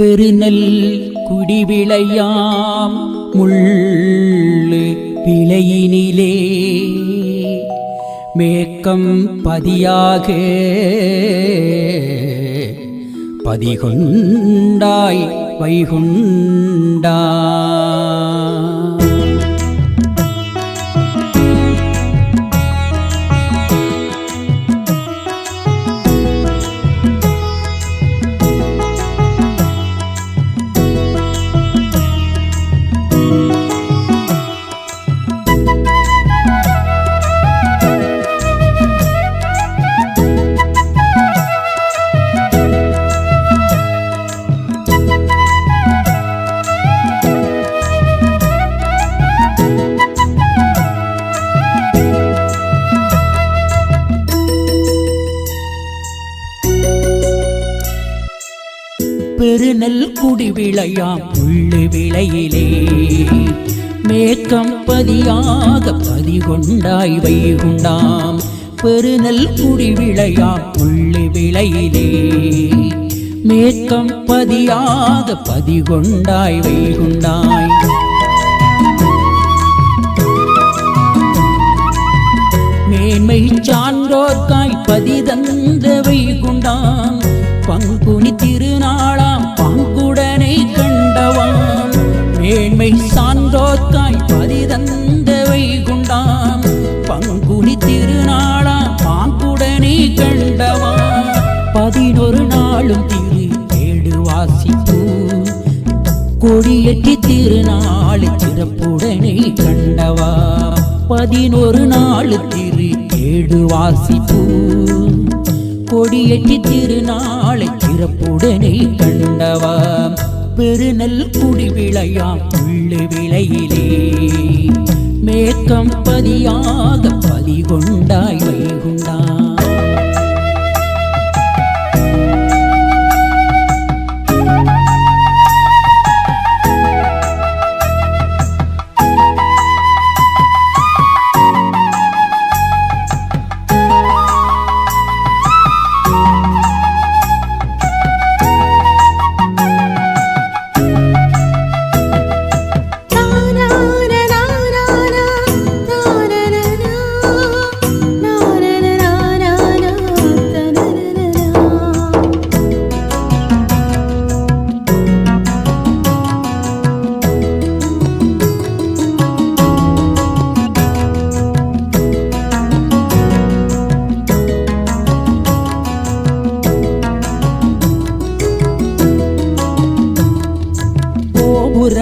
பெருநெல் குடிவிளையாம் முள்ளு விளையினிலே மேக்கம் பதியாக பதிகொண்டாய் வைகுண்டா. பெருநெல் குடி விளையாம் புள்ளு விளையிலே. மேக்கம் பதியாக பதிகொண்டாய் வைகுண்டாம். பெருநெல் குடி விளையாம் புள்ளு விளையிலே. மேக்கம் பதியாக பதிகொண்டாய் வைகுண்டாய். மேன்மை சான்றோர்காய் பதிதந்த வைகுண்டாம். பங்குனி திருநாள் ஏழ்மை மேன்மை சான்றோர்க்காய் பதிதந்த வைகுண்டாம் பங்குனி திருநாளாம் பாங்குடனே கண்டவாம் பதினொரு நாளும் திரு ஏழு வாசிப்பூ. கொடியற்றி திருநாள் சிறப்புடனே கண்டவா. பதினொரு நாள் திரு ஏழு வாசிப்பூ. கொடியற்றி திருநாளை சிறப்புடனே கண்டவா. பெருநெல் குடி விளையாம் உள்ளு விளையிலே. மேக்கம் பதியாக பதிகொண்டாய் வைகுண்டா.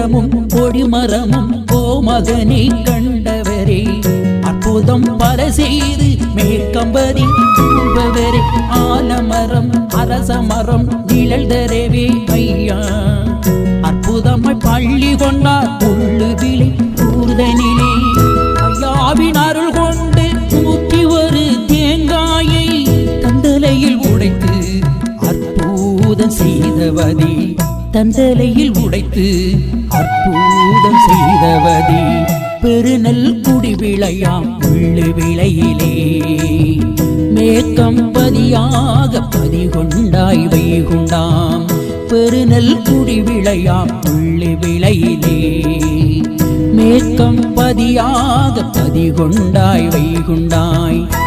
கோபுரமும் கொடிமரமும் கோமகனை கண்டவரே. அற்புதம் பல செய்து மேற்கம்பதி கூழ்பவரே ஆலமரம் அரச மரம் நிழல் தரவே ஐயா. அற்புதமாய் பள்ளி கொண்டார் உள்ளு விலை கூர்தனிலே ஐயாவின் அருள் கொண்டு நூற்றி ஒரு தேங்காயை கந்தலையில் உடைத்து அற்புதம் செய்தவதி தந்தலையில் உடைத்து பெருநல் குடி விளையாம் உள்ளு விளையிலே. மேக்கம் பதியாக பதிகொண்டாய் வைகுண்டாம். பெருநல் குடி விளையாம் உள்ளு விளையிலே. மேக்கம் பதியாக பதிகொண்டாய் வைகுண்டாய்.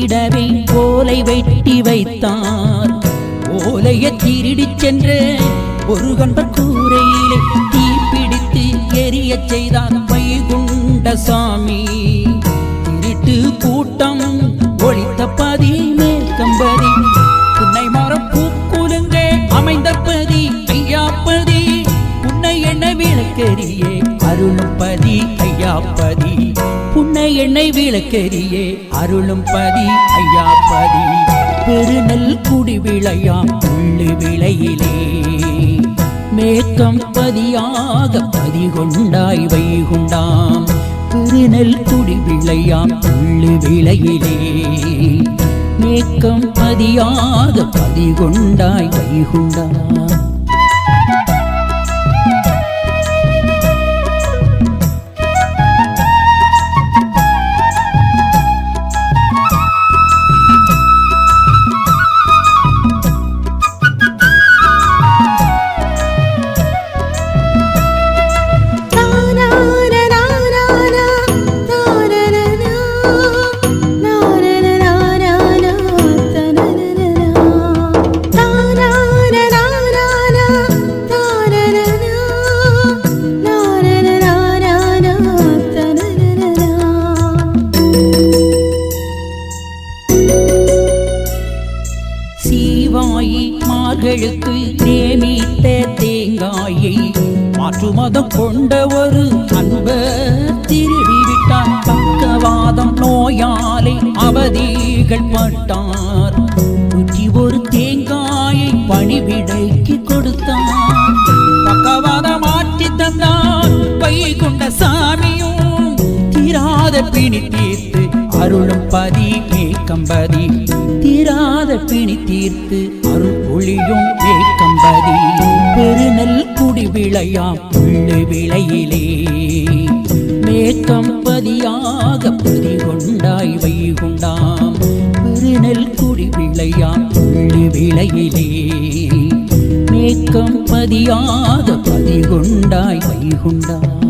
அமைத்திடவே ஓலை வெட்டி வைத்தார். ஓலையை திருடி சென்று ஒரு கண்ட கூரையிலே தீப்பிடித்து எரிய செய்தார் வைகுண்ட சாமி திருட்டு கூட்டம் எண்ணெய் விளக்கரியே அருளும் பதி ஐயா பதி. பெருநல் குடி விளையாம் உள்ளு விளையிலே. மேக்கம் பதியாக பதி கொண்டாய் வைகுண்டாம். பெருநெல் குடி விளையாம் உள்ளு விளையிலே. மேக்கம் பதியாக பதி கொண்டாய் வைகுண்டாம். மார்களுக்கு நேமித்த தேங்காயை மாற்று மதம் கொண்ட ஒரு அன்ப திருடிவிட்டான். பக்கவாதம் நோயாலே அவதிகள் பட்டார். நூற்றி ஒரு தேங்காயை பணிவிடைக்கு கொடுத்தார். பக்கவாதம் ஆற்றி தந்தார். பை கொண்ட சாமியும் தீராத பிணி அருளும் பதி ஏக்கம்பதி தீராத பிணி தீர்த்து அருள் ஒளியும் ஏக்கம்பதி பெருநெல் குடி விளையாம் புள்ளு விளையிலே. மேக்கம்பதியாக பதி கொண்டாய் வைகுண்டாம். பெருநெல் குடி விளையாம் புள்ளு விளையிலே. மேக்கம்பதியாக பதி கொண்டாய் வைகுண்டாம்.